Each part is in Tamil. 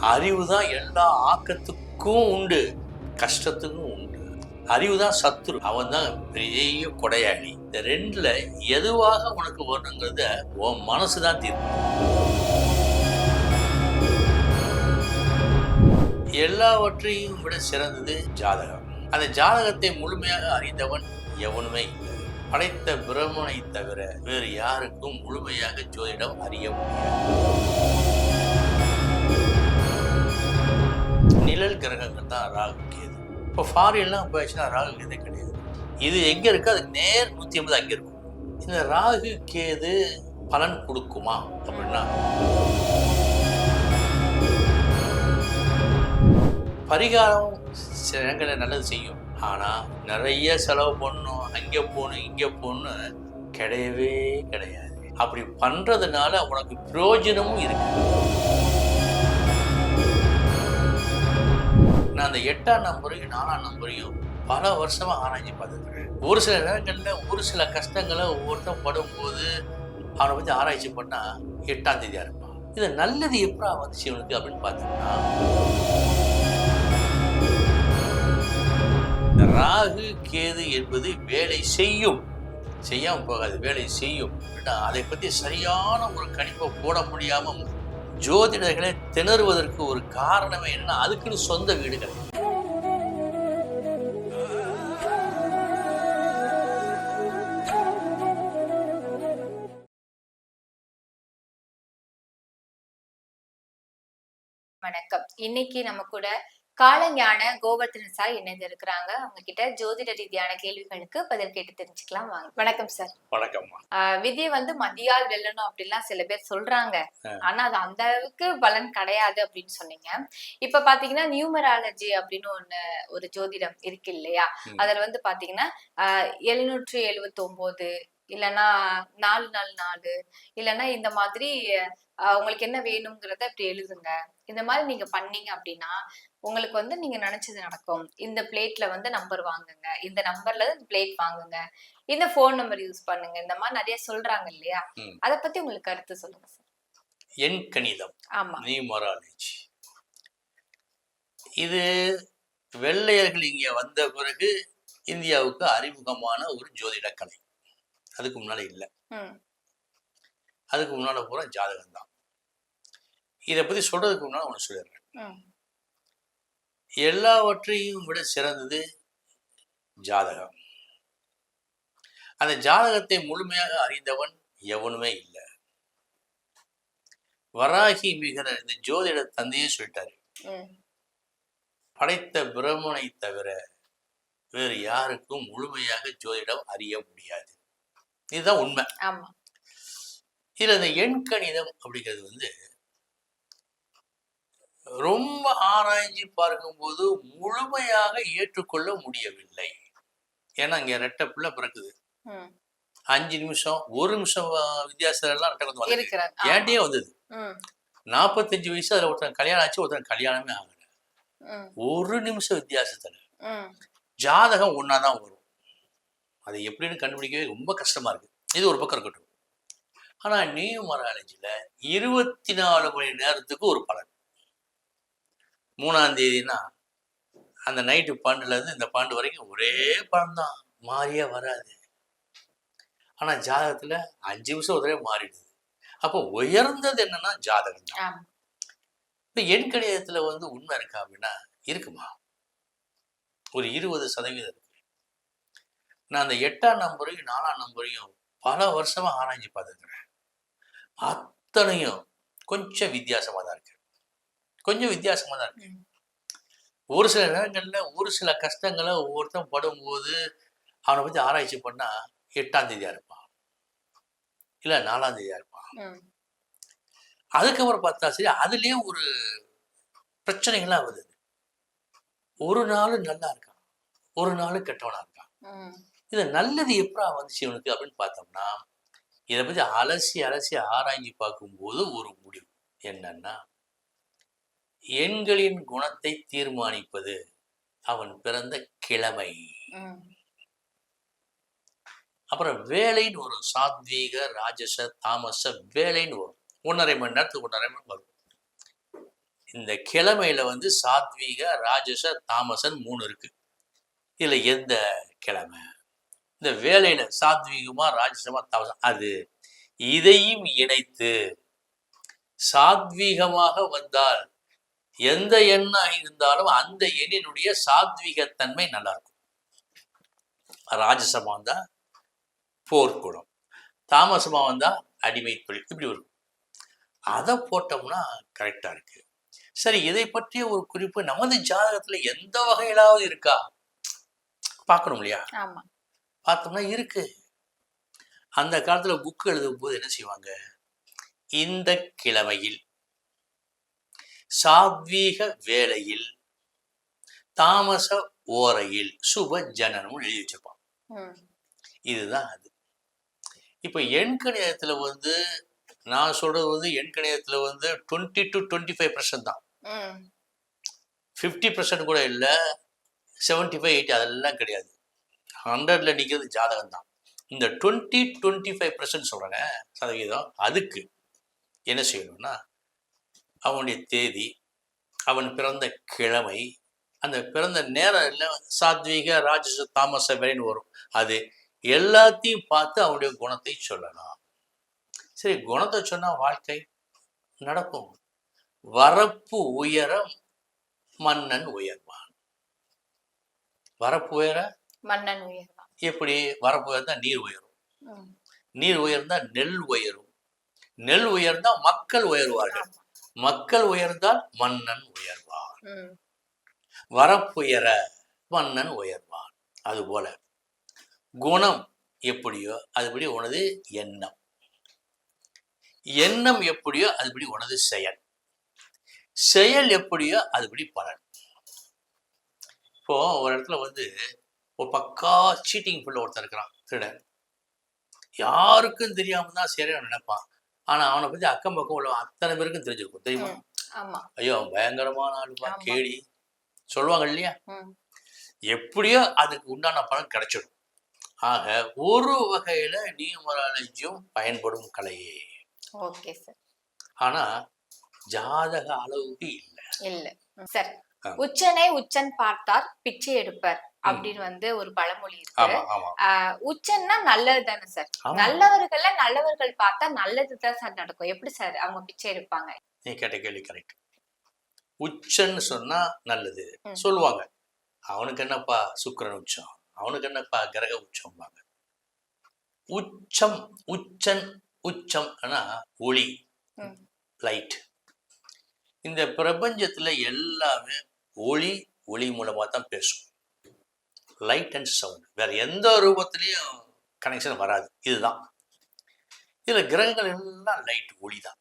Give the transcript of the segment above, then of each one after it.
அறிவு தான் எல்லா ஆக்கத்துக்கும் உண்டு கஷ்டத்துக்கும் உண்டு. அறிவு தான் சத்துரு அவன் தான் பெரிய கொடையாளி. இந்த ரெண்டுல எதுவாக உனக்கு வரணுங்கிறத உன் மனசு தான் தீர்க்கும். எல்லாவற்றையும் விட சிறந்தது ஜாதகம். அந்த ஜாதகத்தை முழுமையாக அறிந்தவன் எவனுமே இல்லை. படைத்த பிரம்மனை தவிர வேறு யாருக்கும் முழுமையாக ஜோதிடம் அறிய முடியாது. நிழல் கிரகங்கள் தான் ராகு கேது. இப்போ ஃபாரின்லாம் போயிடுச்சுன்னா ராகு கேதே கிடையாது. இது எங்கே இருக்கோ? அது நேர் நூற்றி ஐம்பது அங்கே இருக்கும் இந்த ராகு கேது பலன் கொடுக்குமா அப்படின்னா பரிகாரம் சில இடங்களில் நல்லது செய்யும். ஆனால் நிறைய செலவு பண்ணணும் அங்கே போகணும் இங்கே போகணும் கிடையவே கிடையாது. அப்படி பண்ணுறதுனால உனக்கு பிரயோஜனமும் இருக்குது நான் அந்த எட்டாம் நம்பரையும் நாலாம் நம்பரையும் பல வருஷமாக ஆராய்ச்சி பார்த்துருக்கேன் ஒரு சில நேரங்களில் ஒரு சில கஷ்டங்களை ஒவ்வொருத்தன் படும்போது அவனை பற்றி ஆராய்ச்சி பண்ணால் எட்டாம் தேதியாக இருப்பான். இது நல்லது எப்படா வந்துச்சு இவனுக்கு அப்படின்னு பார்த்தீங்கன்னா ராகு கேது என்பது வேலை செய்யும். செய்யாமல் போகாது வேலை செய்யும். அப்படின்னா அதை பற்றி சரியான ஒரு கணிப்பை போட முடியாமல் ஜோதிடர்களே திணறுவதற்கு ஒரு காரணமே என்னன்னா அதுக்குன்னு சொந்த வீடு வணக்கம். இன்னைக்கு நம்ம கூட காலஞான கோவர்த்தன சார் இணைந்திருக்கிறாங்க. அவங்க கிட்ட ஜோதிட ரீதியான கேள்விகளுக்கு பதில் கேட்டு தெரிஞ்சுக்கலாம். வாங்க. வணக்கம் சார். வணக்கம்மா. ஆஹ் விதியை வந்து மதியால் வெல்லணும் அப்படிலாம் சில பேர் சொல்றாங்க. ஆனா அது அந்த அளவுக்கு பலன் கிடையாது அப்படின்னு சொன்னீங்க. இப்ப பாத்தீங்கன்னா நியூமராலஜி அப்படின்னு ஒண்ணு ஒரு ஜோதிடம் இருக்கு இல்லையா. அதுல வந்து பாத்தீங்கன்னா எழுநூற்றி எழுவத்தி ஒன்பது இல்லைன்னா நாலு நாலு நாலு இல்லைன்னா இந்த மாதிரி உங்களுக்கு என்ன வேணுங்கிறத இப்படி எழுதுங்க. இந்த மாதிரி நீங்க பண்ணீங்க அப்படின்னா உங்களுக்கு வந்து நீங்க நினைச்சது நடக்கும். இந்த பிளேட்ல வந்து நம்பர் வாங்குங்க. இந்த நம்பர்ல பிளேட் வாங்குங்க. இந்த ஃபோன் நம்பர் யூஸ் பண்ணுங்க. இந்த மாதிரி நிறைய சொல்றாங்க இல்லையா. அத பத்தி உங்களுக்கு கருத்து சொல்லுங்க சார் எண் கணிதம். ஆமா. நியூமராலஜி இது வெள்ளையர்கள் இங்கே வந்த பிறகு இந்தியாவுக்கு அறிமுகமான ஒரு ஜோதிட கலை. அதுக்கு முன்னால இல்லை. அதுக்கு முன்னால பூரா ஜாதகம் தான் இதை பத்தி சொல்றதுக்கு முன்னால ஒன்று சொல்லிடுறேன். எல்லாவற்றையும் விட சிறந்தது ஜாதகம். அந்த ஜாதகத்தை முழுமையாக அறிந்தவன் எவனுமே இல்லை. வராகி மிகிற இந்த ஜோதிட தந்தையே சொல்லிட்டாரு. படைத்த பிரம்மனை தவிர வேறு யாருக்கும் முழுமையாக ஜோதிடம் அறிய முடியாது. இதுதான் உண்மை. இதுல இந்த எண் கணிதம் அப்படிங்கிறது வந்து ரொம்ப ஆராய்ச்சி பார்க்கும்போது முழுமையாக ஏற்றுக்கொள்ள முடியவில்லை. ஏன்னா இங்க ரெட்டை பிள்ளை பிறக்குது. அஞ்சு நிமிஷம் ஒரு நிமிஷம் வித்தியாசம் எல்லாம் ரெட்டை வந்து வந்தது இருக்கிறாங்க. ஆமா. ஏன்டே வந்தது. நாற்பத்தஞ்சு வயசு அதுல ஒருத்தன் கல்யாணம் ஆச்சு ஒருத்தன் கல்யாணமே ஆகல. ஒரு நிமிஷம் வித்தியாசத்துல. ஜாதகம் ஒன்னாதான் வரும். அது எப்படின்னு கண்டுபிடிக்கவே ரொம்ப கஷ்டமா இருக்கு. இது ஒரு பக்கம் இருக்கட்டும். ஆனா நியூமராலஜில இருபத்தி நாலு மணி நேரத்துக்கு ஒரு பலன். மூணாம் தேதினா அந்த நைட்டு பன்னெண்டுல இருந்து இந்த பன்னெண்டு வரைக்கும் ஒரே பலன் தான். மாறியே வராது. ஆனா ஜாதகத்துல அஞ்சு நிமிஷம் ஒரு தடவை மாறிடுது. அப்போ உயர்ந்தது என்னன்னா ஜாதகம் தான். இப்ப எண் கணிதத்துல வந்து உண்மை இருக்கா அப்படின்னா இருக்குமா? ஒரு இருபது சதவீதம் இருக்கு. நான் அந்த எட்டாம் நம்பரையும் நாலாம் நம்பரையும் பல வருஷமா ஆராய்ச்சி பார்த்துருக்கிறேன். அத்தனையும் கொஞ்சம் வித்தியாசமா தான் இருக்கு. கொஞ்சம் வித்தியாசமா தான் இருக்கு. ஒரு சில நேரங்கள்ல ஒரு சில கஷ்டங்களை ஒவ்வொருத்தன் படும்போது அவனை பத்தி ஆராய்ச்சி பண்ணா எட்டாம் தேதியா இருப்பான். இல்ல நாலாம் தேதியா இருப்பான். அதுக்கப்புறம் பார்த்தா சரி அதுலயே ஒரு பிரச்சனைகள்லாம் வருது. ஒரு நாள் நல்லா இருக்கான். ஒரு நாள் கெட்டவனா இருக்கான். இது நல்லது எப்படா வந்துச்சு இவனுக்கு அப்படின்னு பார்த்தோம்னா இதை பத்தி அலசி அலசி ஆராய்ச்சி பார்க்கும்போது ஒரு முடிவு. என்னன்னா எண்களின் குணத்தை தீர்மானிப்பது அவன் பிறந்த கிழமை. அப்புறம் வேலைன்னு வரும். சாத்வீக ராஜச தாமச வேலைன்னு வரும். ஒன்றரை மணி நேரத்துக்கு ஒன்றரை மணி வரும். இந்த கிழமையில வந்து சாத்வீக ராஜச தாமசன் மூணு இருக்கு. இதுல எந்த கிழமை? இந்த வேலையில சாத்வீகமா ராஜசமா தாமசம் அது இதையும் இணைத்து சாத்வீகமாக வந்தால் எந்த எண்ணாக இருந்தாலும் அந்த எண்ணினுடைய சாத்வீகத்தன்மை நல்லா இருக்கும் ராஜசமா வந்தா போர்க்குணம் தாமசமா வந்தா அடிமை தொழில் இப்படி வரும். அதை போட்டோம்னா கரெக்டா இருக்கு. சரி இதை பற்றிய ஒரு குறிப்பு நமது ஜாதகத்துல எந்த வகையிலாவது இருக்கா? பார்க்கணும் இல்லையா? பார்த்தோம்னா இருக்கு. அந்த காலத்துல புக் எழுதும் போது என்ன செய்வாங்க? இந்த கிழமையில் சாத்வீக வேளையில் தாமச ஓரையில் சுப ஜனனம் எழுதி வச்சிருப்பான். இதுதான் அது. இப்போ எண்கணிதத்துல வந்து நான் சொல்றது வந்து எண்கணிதத்துல வந்து twenty to twenty five percent தான் ஃபிஃப்டி பர்சன்ட் கூட இல்லை செவன்ட்டி ஃபைவ் எயிட்டி அதெல்லாம் கிடையாது. ஹண்ட்ரட்ல நிற்கிறது ஜாதகம் தான். இந்த டுவெண்ட்டி டுவெண்ட்டி ஃபைவ் பர்சன்ட் சொல்கிறேங்க சதவீதம் அதுக்கு. என்ன செய்யணும்னா அவனுடைய தேதி அவன் பிறந்த கிழமை அந்த பிறந்த நேரம் இல்லை சாத்வீக ராஜச தாமச வேலைன்னு வரும். அது எல்லாத்தையும் பார்த்து அவனுடைய குணத்தை சொல்லலாம். சரி குணத்தை சொன்னா வாழ்க்கை நடக்கும். வரப்பு உயரம் மன்னன் உயர்வான். வரப்பு உயர? மன்னன் உயர்வான். எப்படி? வரப்பு உயர்ந்தா நீர் உயரும். நீர் உயர்ந்தா நெல் உயரும். நெல் உயர்ந்தா மக்கள் உயர்வார்கள். மக்கள் உயர்ந்தால் மன்னன் உயர்வான். வரப்புயர மன்னன் உயர்வான். அதுபோல குணம் எப்படியோ அதுபடி உனது எண்ணம். எண்ணம் எப்படியோ அதுபடி உனது செயல். செயல் எப்படியோ அதுபடி பலன். இப்போ ஒரு இடத்துல வந்து ஒரு பக்கா சீட்டிங் ஃபுல்ல ஒருத்தன் இருக்கிறான் திருடன். யாருக்கும் தெரியாம தான் சரியா நினைப்பான். ஆனா அவனை பத்தி அக்கம் பக்கம் உள்ள அத்தனை பேருக்கும் தெரிஞ்சிருக்கும் தெரியுமா? ஐயோ அவன் பயங்கரமான ஆளுப்பா. கேடி. சொல்லுவாங்க இல்லையா? எப்படியோ அதுக்கு உண்டான பலன் கிடைச்சிடும். ஆக ஒரு வகையில நியூமராலஜியும் பயன்படும் கலையே. Okay sir. ஆனா ஜாதக அளவுக்கு இல்லை. இல்ல. சரி. உச்சனை உச்சன் பார்த்தார் பிச்சை எடுப்பர். அப்படின்னு வந்து ஒரு பழமொழி இருக்கு. உச்சன்னா நல்லது தானே சார். நல்லவர்கள்ல நல்லவர்கள் பார்த்தா நல்லதுதான் சார் நடக்கும். எப்படி சார் அவங்க பிச்சை எடுப்பாங்க? நீ கேட்ட கேள்வி கரெக்ட் உச்சன்னு சொன்னா நல்லது. சொல்லுவாங்க. அவனுக்கு என்னப்பா சுக்கிரன் உச்சம்? அவனுக்கு என்னப்பா கிரக உச்சம்பாங்க? உச்சம் உச்சன் உச்சம் ஒளி. லைட் இந்த பிரபஞ்சத்துல எல்லாமே ஒளி ஒளி மூலமா தான் பேசும். Light and sound. வேற எந்த ரூபத்திலையும் கனெக்ஷன் வராது. இதுதான். இதுல கிரகங்கள் எல்லாம் லைட் ஒளி தான்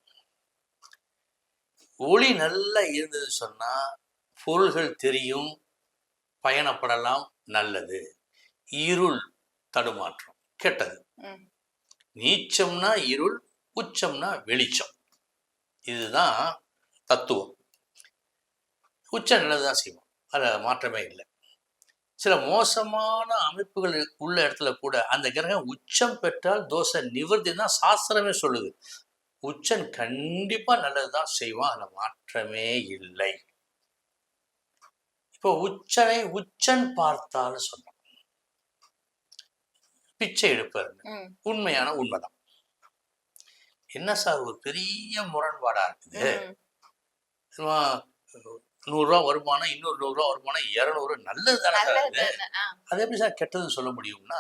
ஒளி நல்லா இருந்தது சொன்னா பொருள்கள் தெரியும் பயணப்படலாம் நல்லது. இருள் தடுமாற்றம் கெட்டது. நீச்சம்னா இருள் உச்சம்னா வெளிச்சம். இதுதான் தத்துவம். உச்சம் நல்லதுதான் செய்வோம். அதில் மாற்றமே இல்லை. சில மோசமான அமைப்புகள் உள்ள இடத்துல கூட அந்த கிரகம் உச்சம் பெற்றால் தோஷ நிவர்த்தி தான் சாஸ்திரமே சொல்லுது. உச்சன் கண்டிப்பா நல்லதுதான் செய்வான். அதுல மாற்றமே இல்லை. இப்போ உச்சனை உச்சன் பார்த்தான்னு சொன்னோம். பிச்சை எடுப்பார் உண்மையான உண்மைதான். என்ன சார் ஒரு பெரிய முரண்பாடா இருக்குது? நூறுரூவா வருமானம் இன்னொரு நூறுரூவா வருமானம் இரநூறு நல்லது தானே அது? எப்படி சார் கெட்டதுன்னு சொல்ல முடியும்னா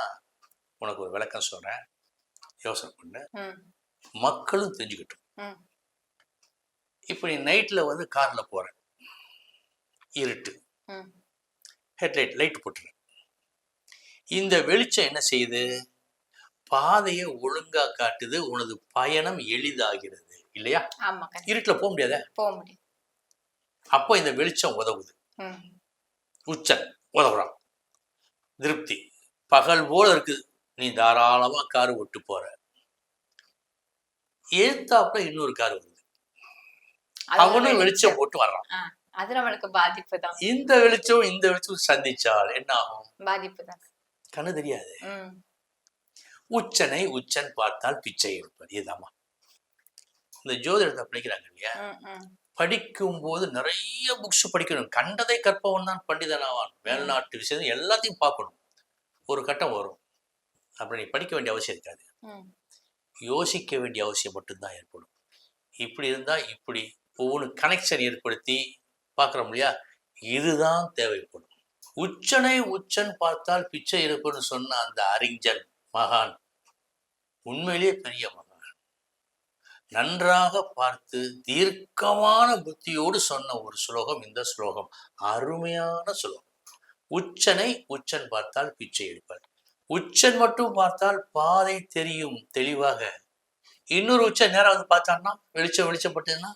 உனக்கு ஒரு விளக்கம் சொல்றேன். யோசனை பண்ணு. மக்களும் தெரிஞ்சுக்கிட்டும். இப்போ நீ நைட்ல வந்து கார்ல போற. இருட்டு. ஹெட்லைட் லைட் போட்டுரு. இந்த வெளிச்சம் என்ன செய்யுது? பாதையை ஒழுங்கா காட்டுது. உனது பயணம் எளிதாகிறது. இல்லையா? இருட்டுல போக முடியாத? போக முடியும் அப்போ இந்த வெளிச்சம் உதவுது. உச்சன் உதவுறான். திருப்தி. பகல் போல இருக்குது. நீ தாராளமா கார் விட்டு போற. ஏத்தாப்புல இன்னொரு கார் வருது. அவனும் வெளிச்சம் போட்டு வர்றான். அது நம்மளுக்கு பாதிப்பு தான் இந்த வெளிச்சம் இந்த வெளிச்சம் சந்திச்சால் என்ன ஆகும்? பாதிப்பு தான் கண்ணு தெரியாது. உச்சனை உச்சன் பார்த்தால் பிச்சை எடுப்பது. இதுதாம்மா. இந்த ஜோதிடத்தை படிக்கிறாங்க இல்லையா. படிக்கும்போது நிறைய புக்ஸ் படிக்கணும். கண்டதை கற்பவன் தான் பண்டிதனாவான். மேல்நாட்டு விஷயம் எல்லாத்தையும் பார்க்கணும். ஒரு கட்டம் வரும். அப்புறம் நீ படிக்க வேண்டிய அவசியம் இருக்காது. யோசிக்க வேண்டிய அவசியம் மட்டும்தான் ஏற்படும். இப்படி இருந்தால் இப்படி ஒவ்வொன்று கனெக்ஷன் ஏற்படுத்தி பார்க்குறோம் இல்லையா? இதுதான் தேவைப்படும். உச்சனை உச்சன் பார்த்தால் பிச்சை எடுப்புன்னு சொன்ன அந்த அறிஞன் மகான் உண்மையிலேயே பெரிய மகான் நன்றாக பார்த்து தீர்க்கமான புத்தியோடு சொன்ன ஒரு ஸ்லோகம் இந்த ஸ்லோகம். அருமையான ஸ்லோகம். உச்சனை உச்சன் பார்த்தால் பிச்சை எடுப்பார். உச்சன் மட்டும் பார்த்தால் பாதை தெரியும் தெளிவாக. இன்னொரு உச்சன் நேரம் வந்து பார்த்தான்னா வெளிச்சம் வெளிச்சப்பட்டதுன்னா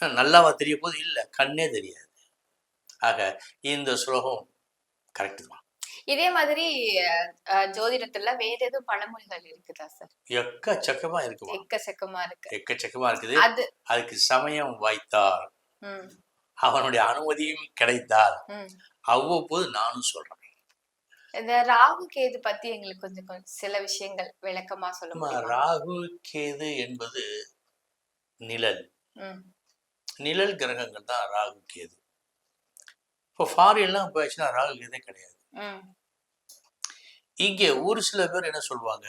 நல்லாவா தெரிய போது இல்லை கண்ணே தெரியாது. ஆக இந்த ஸ்லோகம் கரெக்டு தான். இதே மாதிரி ஜோதிடத்துல வேற எதுவும் பழமொழிகள் இருக்குதா சார்? எக்கச்சக்கமா இருக்குமா? எக்கச்சக்கமா இருக்கு. எக்கச்சக்கமா இருக்குது. அது அதுக்கு சமயம் வாய்த்தால் ம். அவனுடைய அனுமதியும் கிடைத்தால் அவ்வப்போது நானும் சொல்றேன். இந்த ராகு கேது பத்தி எங்களுக்கு கொஞ்சம் கொஞ்சம் சில விஷயங்கள் விளக்கமா சொல்ல ஆமா, முடியுமா? ராகு கேது என்பது நிழல். நிழல் கிரகங்கள் தான் ராகு கேது. இப்போ ஃபாரின்லாம் போயிடுச்சுன்னா ராகு கேதே கிடையாது. இங்கே ஒரு சில பேர் என்ன சொல்லுவாங்க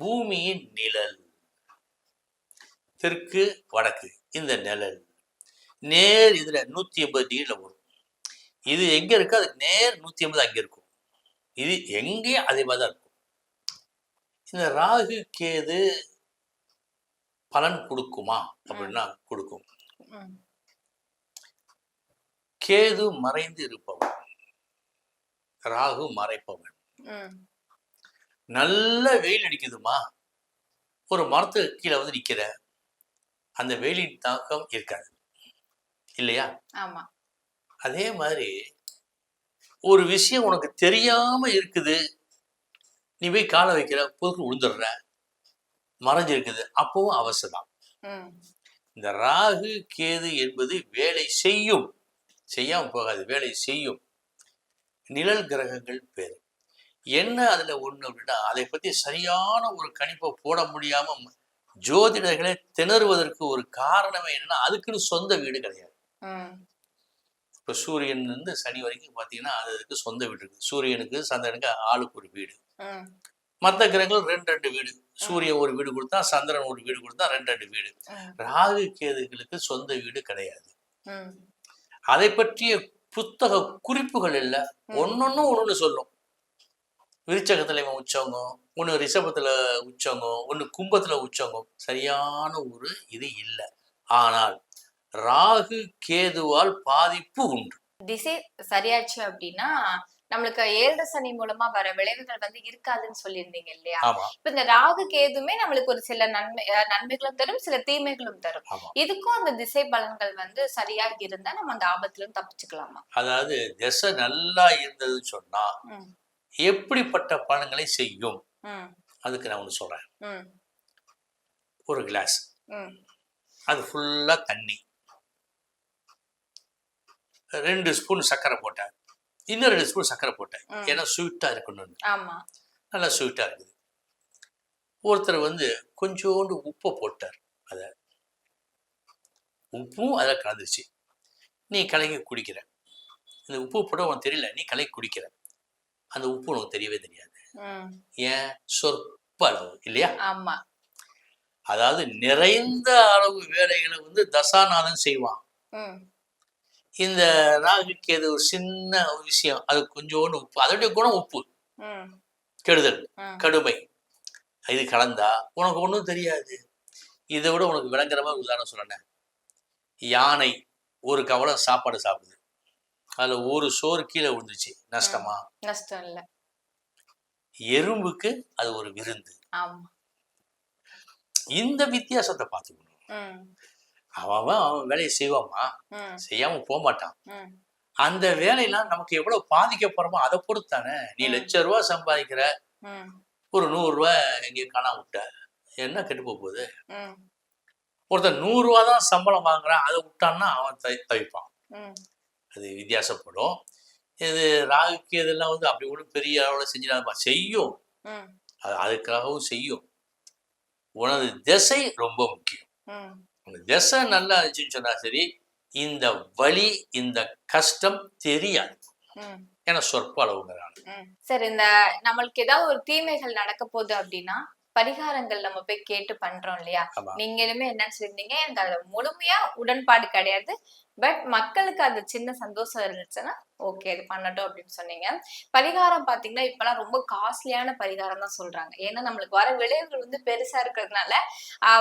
பூமியின் நிழல் தெற்கு வடக்கு இந்த நிழல். நேர் இதுல நூத்தி எண்பது டிகிரில வரும் இது எங்க இருக்கு? அது நேர் நூத்தி எண்பது அங்க இருக்கும். இது எங்கேயும் அதே மாதிரி தான் இருக்கும். இந்த ராகு கேது பலன் கொடுக்குமா? அப்படின்னா கொடுக்கும். கேது மறைந்து இருப்பவன். ராகு மறைப்பவன் நல்ல வெயில் அடிக்குதுமா ஒரு மரத்துக்கு கீழே வந்து நிக்கிற அந்த வெயிலின் தாக்கம் இருக்காது. இல்லையா? அதே மாதிரி ஒரு விஷயம் உனக்கு தெரியாம இருக்குது. நீ போய் காலை வைக்கிற பொருள் விழுந்துடுற மறைஞ்சிருக்குது. அப்பவும் அவசரம் இந்த ராகு கேது என்பது வேலை செய்யும். செய்யாம போகாது வேலை செய்யும். நிழல் கிரகங்கள் பேர் என்ன அதுல ஒண்ணு அப்படின்னா அதை பத்தி சரியான ஒரு கணிப்பை போட முடியாம ஜோதிடர்களே திணறுவதற்கு ஒரு காரணமே என்னன்னா அதுக்குன்னு சொந்த வீடு கிடையாது. இப்ப சூரியன் இருந்து சனி வரைக்கும் பாத்தீங்கன்னா அது அதுக்கு சொந்த வீடு இருக்கு. சூரியனுக்கு சந்திரனுக்கு ஆளுக்கு ஒரு வீடு. மற்ற கிரகங்கள் ரெண்டு ரெண்டு வீடு. சூரியன் ஒரு வீடு கொடுத்தா சந்திரன் ஒரு வீடு கொடுத்தா ரெண்டு ரெண்டு வீடு. ராகு கேதுகளுக்கு சொந்த வீடு கிடையாது. அதை பற்றிய புத்தக குறிப்புகள் இல்லை. ஒன்னொன்னும் ஒண்ணு சொல்லும். விருச்சகத்துல இவன் உச்சவங்க ஒன்று ரிஷபத்துல உச்சவங்க ஒன்று கும்பத்துல உச்சவங்க. சரியான ஒரு இது இல்லை. ஆனால் ராகு கேதுவால் பாதிப்பு உண்டு. திசை சரியாச்சு அப்படின்னா நம்மளுக்கு ஏழரை சனி மூலமா வர விளைவுகள் வந்து இருக்காதுன்னு சொல்லியிருந்தீங்க இல்லையா? இப்ப இந்த ராகு கேதுமே நம்மளுக்கு ஒரு சில நன்மை நன்மைகளும் தரும் சில தீமைகளும் தரும். இதுக்கும் அந்த திசை பலன்கள் வந்து சரியா இருந்தா நம்ம அந்த ஆபத்துல இருந்து தப்பிச்சுக்கலாமா? அதாவது திசை நல்லா இருந்ததுன்னு சொன்னா எப்படிப்பட்ட பலன்களை செய்யும்? அதுக்கு நான் ஒன்று சொல்றேன். ஒரு கிளாஸ். அது ஃபுல்லா தண்ணி. ரெண்டு ஸ்பூன் சர்க்கரை போட்டேன். இன்னும் ரெண்டு ஸ்பூன் சர்க்கரை போட்டேன். ஏன்னா ஸ்வீட்டா இருக்கணும்னு. நல்லா ஸ்வீட்டா இருக்குது. ஒருத்தர் வந்து கொஞ்சோண்டு உப்பை போட்டார். அத உப்பும் அதில் கலந்துருச்சு. நீ கலக்கி குடிக்கிற. இந்த உப்பு போட உனக்கு தெரியல. நீ கலக்கி குடிக்கிற. அந்த உப்பு உனக்கு தெரியவே தெரியாது. ஏன்? சொற்ப அளவு இல்லையா? ஆமா. அதாவது நிறைந்த அளவு வேலைகளை வந்து தசாநாதன் செய்வான். இந்த ராகுக்கு ஏதோ ஒரு சின்ன ஒரு விஷயம். அது கொஞ்சோண்டு உப்பு. அதோடைய குணம் உப்பு. கெடுதல். கடுமை. இது கலந்தா? உனக்கு ஒன்றும் தெரியாது. இதை விட உனக்கு விளங்குற மாதிரி உதாரணம் சொல்றேன் யானை ஒரு கவலம் சாப்பாடு சாப்பிடுது. அதுல ஒரு சோறு கீழே விழுந்துச்சு. நஷ்டமா? நஷ்டம் இல்ல. எறும்புக்கு அது ஒரு விருந்து. இந்த வித்தியாசத்தை பார்த்துக்கணும். அவன் அவன் வேலையை செய்வாமா செய்யாம போக மாட்டான் அந்த வேலையெல்லாம் நமக்கு எவ்வளவு பாதிக்க போறோமோ அதை பொறுத்து தானே நீ. லட்ச ரூபா சம்பாதிக்கிற ஒரு நூறு ரூபாய் எங்கேயோ காணாம விட்ட. என்ன கெட்டு போக போகுது? ம். ஒருத்தன் நூறு ரூபா தான் சம்பளம் வாங்குறான் அதை விட்டான்னா அவன் தை தவிப்பான். அது வித்தியாசப்படும். இது ராகுக்கு இதெல்லாம் வந்து அப்படி ஒன்றும் பெரிய அளவில் செஞ்சிடாதப்பா. செய்யும். அது அதுக்காகவும் செய்யும். உனது திசை ரொம்ப முக்கியம். திசை நல்லா இருந்துச்சுன்னு சொன்னா சரி இந்த வலி இந்த கஷ்டம் தெரியாது. ஏன்னா சொற்ப அளவுங்கிறாங்க. சரி இந்த நம்மளுக்கு ஏதாவது ஒரு தீமைகள் நடக்க போகுது அப்படின்னா பரிகாரங்கள் நம்ம போய் கேட்டு பண்றோம் இல்லையா? ஆமா. நீங்களுமே என்ன சொல்லிருந்தீங்க எனக்கு அதுல முழுமையா உடன்பாடு கிடையாது. பட் மக்களுக்கு அது சின்ன சந்தோஷம் இருந்துச்சுன்னா ஓகே இது பண்ணட்டும் அப்படின்னு சொன்னீங்க. பரிகாரம் பாத்தீங்கன்னா இப்பெல்லாம் ரொம்ப காஸ்ட்லியான பரிகாரம் தான் சொல்றாங்க. ஏன்னா நம்மளுக்கு வர விளைவுகள் வந்து பெருசா இருக்கிறதுனால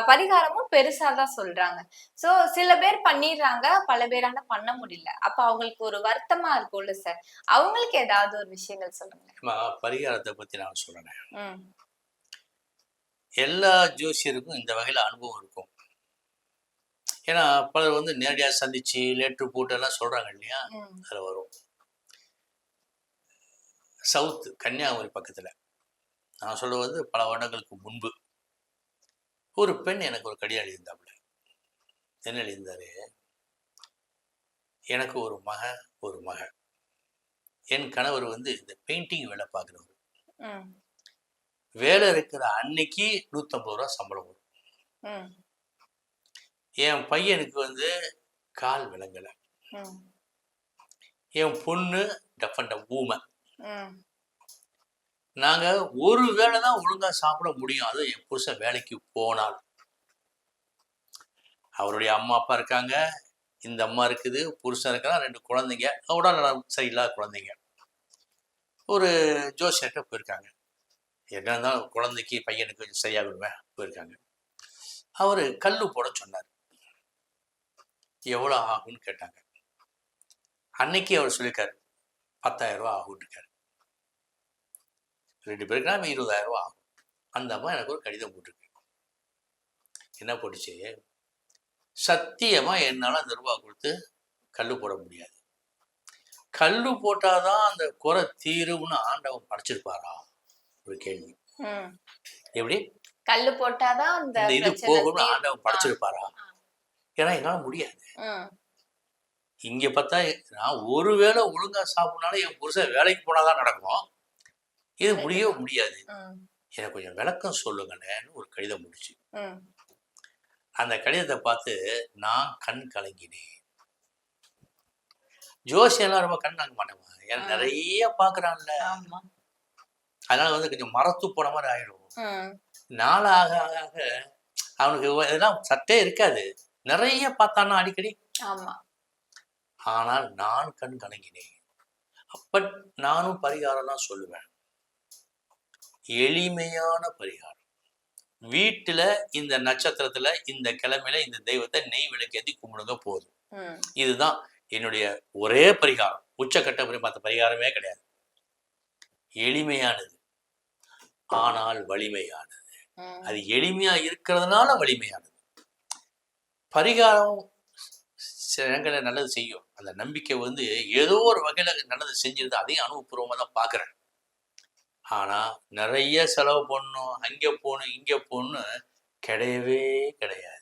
பரிகாரமும் பெருசா தான் சொல்றாங்க. சோ சில பேர் பண்ணிடுறாங்க பல பேரால பண்ண முடியல. அப்ப அவங்களுக்கு ஒரு வருத்தமா இருக்கும்ல சார் அவங்களுக்கு ஏதாவது ஒரு விஷயங்கள் சொல்லுங்க பரிகாரத்தை பத்தி நான் சொல்றேன். எல்லா ஜோசியருக்கும் இந்த வகையில அனுபவம் இருக்கும். ஏன்னா பலர் வந்து நேரடியா சந்திச்சு லேட்டு போட்டு எல்லாம் சொல்றாங்க இல்லையா? அதுல வரும். சவுத் கன்னியாகுமரி பக்கத்துல. நான் சொல்ல வந்து பல வருடங்களுக்கு முன்பு. ஒரு பெண் எனக்கு ஒரு கடிதம் எழுதியிருந்தாப்புல என்ன எழுதியிருந்தாரு? எனக்கு ஒரு மக ஒரு மக என் கணவர் வந்து இந்த பெயிண்டிங் வேலை பார்க்குறவர். வேலை இருக்கிற அன்னைக்கு நூற்றம்பது ரூபா சம்பளம் வரும். என் பையனுக்கு வந்து கால் விளங்கலை. என் பொண்ணு டஃபண்ட ஊமை ம். நாங்க ஒரு வேளை தான் ஒழுங்கா சாப்பிட முடியும். அதுவும் என் புருஷன் வேலைக்கு போனால். அவருடைய அம்மா அப்பா இருக்காங்க. இந்த அம்மா இருக்குது புருஷன் இருக்கிறான் ரெண்டு குழந்தைங்க. உடல் நலம் சரியில்லாத குழந்தைங்க. ஒரு ஜோசியர்கிட்ட போயிருக்காங்க. என்ன இருந்தாலும் குழந்தைக்கு பையனுக்கு கொஞ்சம் விடுவேன் போயிருக்காங்க. அவர் கல் போட சொன்னார். எவ்வளோ ஆகும்னு கேட்டாங்க. அன்னைக்கு அவர் சொல்லியிருக்காரு. பத்தாயிரம் ரூபா ஆகும்னு இருக்காரு ரெண்டு பேருக்குனா இருபதாயிரம் ரூபா ஆகும். அந்த அம்மா எனக்கு ஒரு கடிதம் போட்டிருக்கு. என்ன போட்டுச்சு? சத்தியமாக என்னால் அந்த ரூபா கொடுத்து கல் போட முடியாது. கல் போட்டாதான் அந்த குறை தீரும்னு ஆண்டவன் படைச்சிருப்பாரா ஒரு கேள்வி. எப்படி? கல்லு போட்டாதான் அந்த இந்த இது தீரும். ஆண்டவன் படைச்சிருப்பாரா? ஏன்னா என்னால முடியாது. இங்க பார்த்தா நான் ஒருவேளை ஒழுங்கா சாப்பிடனாலும் என் புருஷன் வேலைக்கு போனாதான் நடக்கும் இது முடியவே முடியாது. எனக்கு கொஞ்சம் விளக்கம் சொல்லுங்கன்னு ஒரு கடிதம் முடிச்சு. அந்த கடிதத்தை பார்த்து நான் கண் கலங்கினேன். ஜோசியெல்லாம் ரொம்ப கண் கலங்க மாட்டேமா ஏன்னா. நிறைய பார்க்கறான்ல. ஆமா. அதனால வந்து கொஞ்சம் மரத்து போன மாதிரி ஆயிடும் ம் நாள் ஆக ஆக அவனுக்கு இதெல்லாம் சட்டே இருக்காது. நிறைய பார்த்தானா அடிக்கடி. ஆமா. ஆனால் நான் கண் கலங்கினேன். அப்ப நானும் பரிகாரம்லாம் சொல்லுவேன். எளிமையான பரிகாரம். வீட்டுல இந்த நட்சத்திரத்துல இந்த கிழமையில இந்த தெய்வத்தை நெய் விளக்கேத்தி கும்பிடுங்க போதும். இதுதான் என்னுடைய ஒரே பரிகாரம். உச்சக்கட்ட பரி மற்ற பரிகாரமே கிடையாது. எளிமையானது. ஆனால் வலிமையானது. அது எளிமையா இருக்கிறதுனால வலிமையானது. பரிகாரம் சில இடங்களில் நல்லது செய்யும். அந்த நம்பிக்கை வந்து ஏதோ ஒரு வகையில நல்லது செஞ்சிருந்தா அதையும் அனுபவபூர்வமாக தான் பார்க்குறேன் ஆனா நிறைய செலவு பண்ணணும் அங்கே போகணும் இங்கே போகணும் கிடையவே கிடையாது.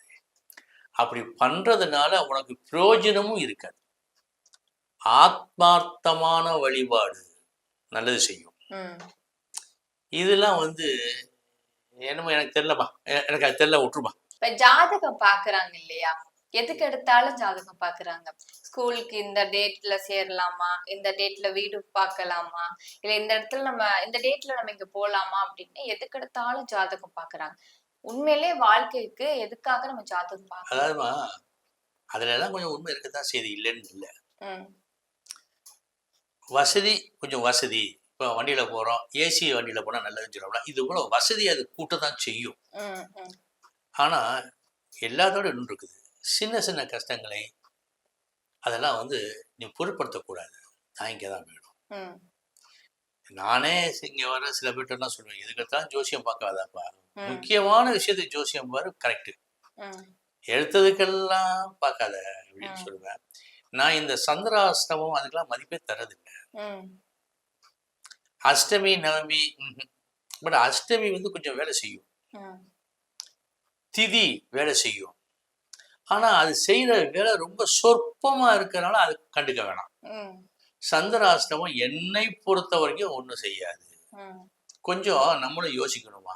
அப்படி பண்றதுனால உனக்கு பிரயோஜனமும் இருக்காது. ஆத்மார்த்தமான வழிபாடு நல்லது செய்யும். இதெல்லாம் வந்து என்னமோ எனக்கு தெரியலப்பா. எனக்கு அது தெரியல விட்டுருமா இப்ப ஜாதகம் பாக்குறாங்க இல்லையா? எதுக்கு எடுத்தாலும் ஜாதகம் பாக்குறாங்க. ஸ்கூலுக்கு இந்த டேட்ல சேரலாமா? இந்த டேட்ல வீடு பார்க்கலாமா இல்ல இந்த இடத்துல நம்ம இந்த டேட்ல நம்ம இங்க போலாமா அப்படின்னு எதுக்கு எடுத்தாலும் ஜாதகம் பாக்குறாங்க. உண்மையிலே வாழ்க்கைக்கு எதுக்காக நம்ம ஜாதகம் பார்க்கணும் அதாவதுமா அதுல எல்லாம் கொஞ்சம் உண்மை இருக்கத்தான் செய்தி இல்லைன்னு இல்லை. வசதி கொஞ்சம் வசதி. இப்போ வண்டியில போறோம். ஏசி வண்டியில போனா நல்லதுன்னு சொல்லலாம் இது கூட வசதி அது கூட்ட தான் செய்யும். ம் ம். ஆனா எல்லாத்தோட இன்னும் இருக்குது சின்ன சின்ன கஷ்டங்களை அதெல்லாம் வந்து நீ பொருட்படுத்தக்கூடாது தாங்கிக்க தான் வேணும். நானே இங்க வர சில பேர்ட்டெல்லாம் சொல்லுவேன் எதுக்கத்தான் ஜோசியம் பார்க்காதாப்பா. முக்கியமான விஷயத்துக்கு ஜோசியம் பாரு கரெக்ட் எடுத்ததுக்கெல்லாம் பார்க்காத அப்படின்னு. சொல்லுவேன். நான் இந்த சந்திராஷ்டமம் அதுக்கெல்லாம் மதிப்பே தரதில்லை அஷ்டமி நவமி பட் அஷ்டமி வந்து கொஞ்சம் வேலை செய்யும். திதி வேலை செய்யும். ஆனா அது செய்யற வேலை ரொம்ப சொற்பமா இருக்கறனால அது கண்டுக்க வேணாம். சந்திராஷ்டமம் என்னை பொறுத்த வரைக்கும் ஒன்றும் செய்யாது. கொஞ்சம் நம்மளும் யோசிக்கணுமா?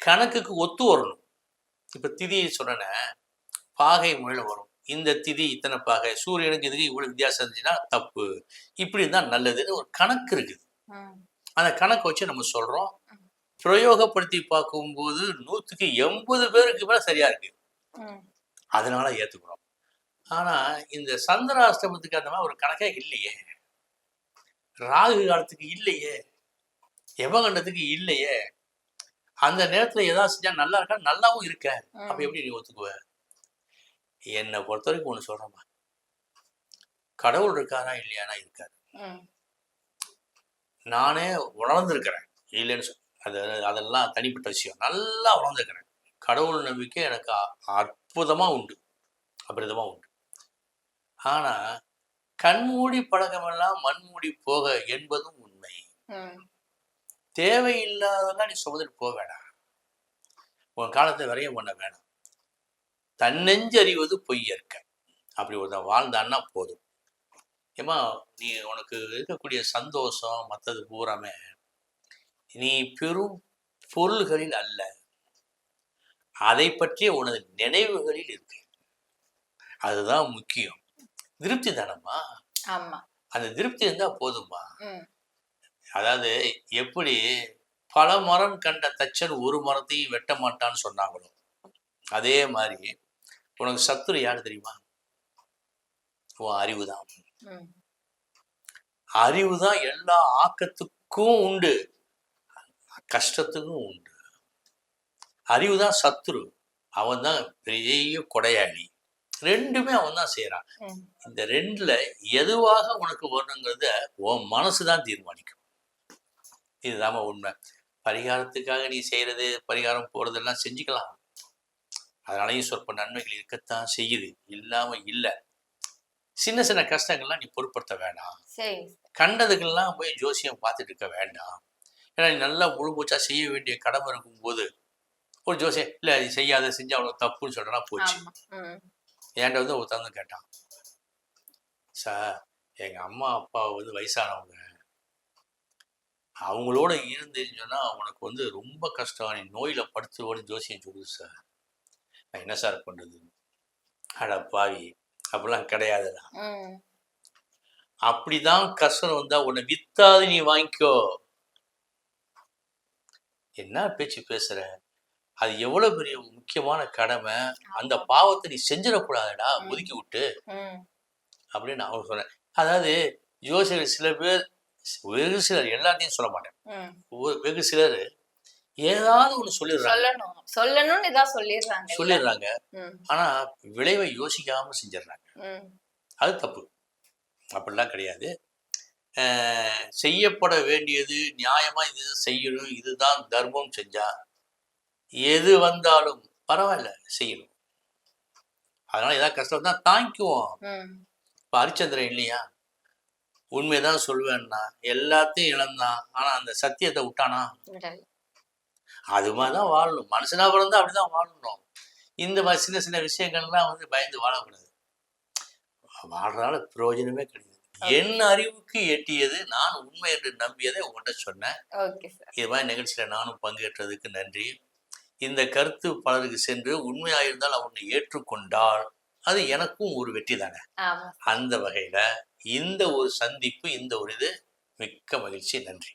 கணக்குக்கு ஒத்து வரணும். இப்ப திதி சொன்னேன் பாகை முறையில் வரும். இந்த திதி இத்தனை பாகை சூரியனுக்கு இதுக்கு இவ்வளவு வித்தியாசம் இருந்துச்சுன்னா தப்பு. இப்படி இருந்தால் நல்லதுன்னு ஒரு கணக்கு இருக்குது. அந்த கணக்கை வச்சு நம்ம சொல்றோம். பிரயோகப்படுத்தி பார்க்கும்போது நூற்றுக்கு எண்பது பேருக்கு மேல சரியா இருக்கு. அதனால ஏத்துக்கிறோம் ஆனா இந்த சந்திராஷ்டமத்துக்கு அந்த மாதிரி ஒரு கணக்கே இல்லையே. ராகு காலத்துக்கு இல்லையே. யமகண்டத்துக்கு இல்லையே. அந்த நேரத்துல ஏதாவது செஞ்சா நல்லா இருக்கா? நல்லாவும் இருக்க. அப்ப. எப்படி நீ ஒத்துக்குவ? என்னை பொறுத்த வரைக்கும் ஒண்ணு சொல்றேம்மா. கடவுள் இருக்காரா இல்லையானா இருக்காரு நானே உணர்ந்திருக்கிறேன். இல்லைன்னு சொல் அது அதெல்லாம் தனிப்பட்ட விஷயம். நல்லா உணர்ந்திருக்கிறேன். கடவுள் நம்பிக்கை எனக்கு அ- அற்புதமா உண்டு. அபரிதமா உண்டு. ஆனா கண்மூடி பழக்கமெல்லாம் மண்மூடி போக என்பதும் உண்மை. ம், தேவையில்லாதெல்லாம் நீ சுமந்துட்டு போக வேணாம். உன் காலத்தை வரைய பண்ண வேணாம். தன்னெஞ்சறிவது பொய்யற்க அப்படி ஒருத்தன் வாழ்ந்தான்னா போதும். ஏமா நீ உனக்கு இருக்கக்கூடிய சந்தோஷம் மற்றது பூராமே நீ பெரும் பொருள்களில் அல்ல. அதை பற்றிய உனது நினைவுகளில் இருக்கு. அதுதான் முக்கியம். திருப்தி தானம்மா? அந்த திருப்தி இருந்தா போதும்மா. ம், அதாவது எப்படி பல மரம் கண்ட தச்சன் ஒரு மரத்தையும் வெட்ட மாட்டான்னு சொன்னாங்களோ. அதே மாதிரி உனக்கு சத்துரு யாரு தெரியுமா? உன் அறிவு தான் அறிவு தான் எல்லா ஆக்கத்துக்கும் உண்டு. கஷ்டத்துக்கும் உண்டு. அறிவு தான் சத்துரு அவன் தான் பெரிய கொடையாளி. ரெண்டுமே அவன் தான் செய்யறான் இந்த ரெண்டுல எதுவாக உனக்கு வரணுங்கிறத உன் மனசு தான் தீர்மானிக்கும். இதுதாம்மா உண்மை. பரிகாரத்துக்காக நீ செய்யறது பரிகாரம் போறதெல்லாம் செஞ்சுக்கலாம். அதனாலயும் சொற்ப நன்மைகள் இருக்கத்தான் செய்யுது. இல்லாம இல்ல. சின்ன சின்ன கஷ்டங்கள்லாம் நீ பொருட்படுத்த வேண்டாம். கண்டதுக்கெல்லாம் போய் ஜோசியம் பார்த்துட்டு இருக்க வேண்டாம். ஏன்னா நீ நல்லா முழு மூச்சா செய்ய வேண்டிய கடமை இருக்கும்போது ஒரு ஜோசியம் இல்லை அது செய்யாத செஞ்சா அவனுக்கு தப்புன்னு சொல்றா போச்சு. என்கிட்ட வந்து வந்து கேட்டான் சார் எங்க அம்மா அப்பா வந்து வயசானவங்க. அவங்களோட இருந்துன்னு சொன்னா உனக்கு வந்து ரொம்ப கஷ்டம். நீ நோயில படுத்துவோன்னு ஜோசியம் சொல்லுது சார். நான் என்ன சார் பண்றது? அட பாவி. அப்படிலாம் கிடையாதுடா. அப்படிதான் கஷ்டம் வந்தா உன்னை வித்தாது நீ வாங்கிக்கோ. என்ன பேச்சு பேசுற? அது எவ்வளவு பெரிய முக்கியமான கடமை. அந்த பாவத்தை நீ செஞ்சிடக்கூடாதுடா. ஒதுக்கி விட்டு. அப்படின்னு அவன் சொன்னேன். அதாவது ஜோசியர் சில பேர் வெகு சிலர் எல்லாத்தையும் சொல்ல மாட்டேன். ஒரு வெகு சிலர் ஏதாவது ஒன்று சொல்லிடுறாங்க. சொல்லணும். சொல்லணும்னு இதான் சொல்லிடுறாங்க? சொல்லிடுறாங்க. ஆனா விளைவை யோசிக்காம செஞ்சிடுறாங்க. அது தப்பு. அப்படிலாம் கிடையாது. செய்யப்பட வேண்டியது நியாயமா இது செய்யணும் இதுதான் தர்மம் செஞ்சா எது வந்தாலும் பரவாயில்ல செய்யணும். அதனால ஏதாவது கஷ்டம் தான் தாங்கிக்குவோம். இப்போ ஹரிச்சந்திரன் இல்லையா? உண்மைதான் சொல்லுவேன்னா எல்லாத்தையும் இழந்தான். ஆனா அந்த சத்தியத்தை விட்டானா. அது மாதிரி தான் வாழணும். மனுஷனா பிறந்தா அப்படிதான் வாழணும். இந்த மாதிரி சின்ன சின்ன விஷயங்கள்லாம் வந்து பயந்து வாழக்கூடாது. வாழ்றதால பிரயோஜனமே கிடையாது. என் அறிவுக்கு எட்டியது நான் உண்மை என்று நம்பியதை உங்கள்கிட்ட சொன்னேன். இது மாதிரி நிகழ்ச்சியில நானும் பங்கேற்றதுக்கு நன்றி. இந்த கருத்து பலருக்கு சென்று உண்மையாயிருந்தால் அவனை ஏற்றுக்கொண்டால் அது எனக்கும் ஒரு வெற்றி தானே? அந்த வகையில இந்த ஒரு சந்திப்பு இந்த ஒரு இது மிக்க மகிழ்ச்சி. நன்றி.